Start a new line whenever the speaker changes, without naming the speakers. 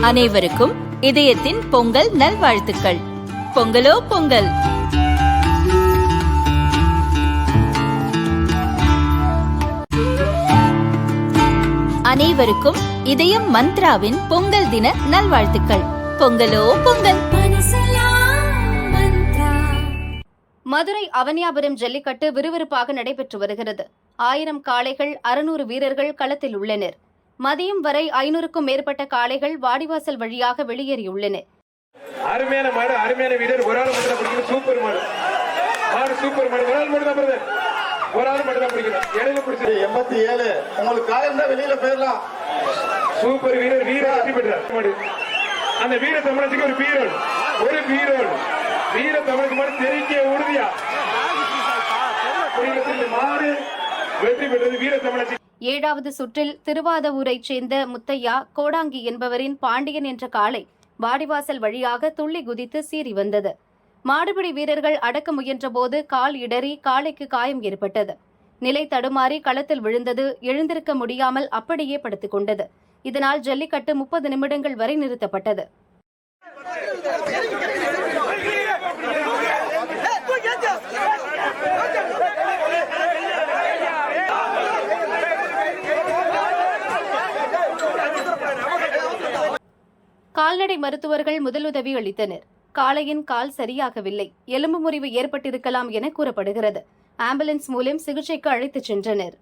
அனைவருக்கும் இதயத்தின் பொங்கல் நல்வாழ்த்துக்கள். பொங்கலோ பொங்கல். அனைவருக்கும் இதயம் மந்த்ராவின் பொங்கல் தின நல்வாழ்த்துக்கள். பொங்கலோ பொங்கல்.
மதுரை அவனியாபுரம் ஜல்லிக்கட்டு விறுவிறுப்பாக நடைபெற்று வருகிறது. ஆயிரம் காளைகள் அறுநூறு வீரர்கள் களத்தில் உள்ளனர். மதியம் வரை ஐநூறுக்கும் மேற்பட்ட காளைகள் வாடிவாசல் வழியாக வெளியேறியுள்ளன.
அருமையான மாடு அருமையான வீரர். ஒரு ஆள் மட்டும் தான் பிடிக்கணும். சூப்பர் மாடு. மாடு சூப்பர் மாடு. ஒரு ஆள் மட்டும் தான் பிரதர் ஒரு ஆள் மட்டும் தான் பிடிக்கணும் இடையில பிடிச்சது
எண்பத்தி ஏழு. உங்களுக்கு காயம் தான் வெளியில போயிடலாம்.
சூப்பர் வீரர். வீர வெற்றி பெற்றார். மாடு. அந்த வீர தமிழத்துக்கு ஒரு வீரன் ஒரு வீரன் வீர தமிழுக்கு மாடு தெரிக்க உறுதியா. இந்த மாடு வெற்றி பெற்றது வீர தமிழத்துக்கு
ஏழாவது சுற்றில் திருவாதவூரைச் சேர்ந்த முத்தையா கோடாங்கி என்பவரின் பாண்டியன் என்ற காளை வாடிவாசல் வழியாக துள்ளி குதித்து சீறி வந்தது. மாடுபிடி வீரர்கள் அடக்க முயன்றபோது கால் இடறி காளைக்கு காயம் ஏற்பட்டது. நிலை தடுமாறி களத்தில் விழுந்தது எழுந்திருக்க முடியாமல் அப்படியே படுத்துக் கொண்டது. இதனால் ஜல்லிக்கட்டு முப்பது நிமிடங்கள் வரை நிறுத்தப்பட்டது. கால்நடை மருத்துவர்கள் முதலுதவி அளித்தனர். காளையின் கால் சரியாகவில்லை. எலும்பு முறிவு ஏற்பட்டிருக்கலாம் என கூறப்படுகிறது. ஆம்புலன்ஸ் மூலம் சிகிச்சைக்கு அழைத்துச் சென்றனர்.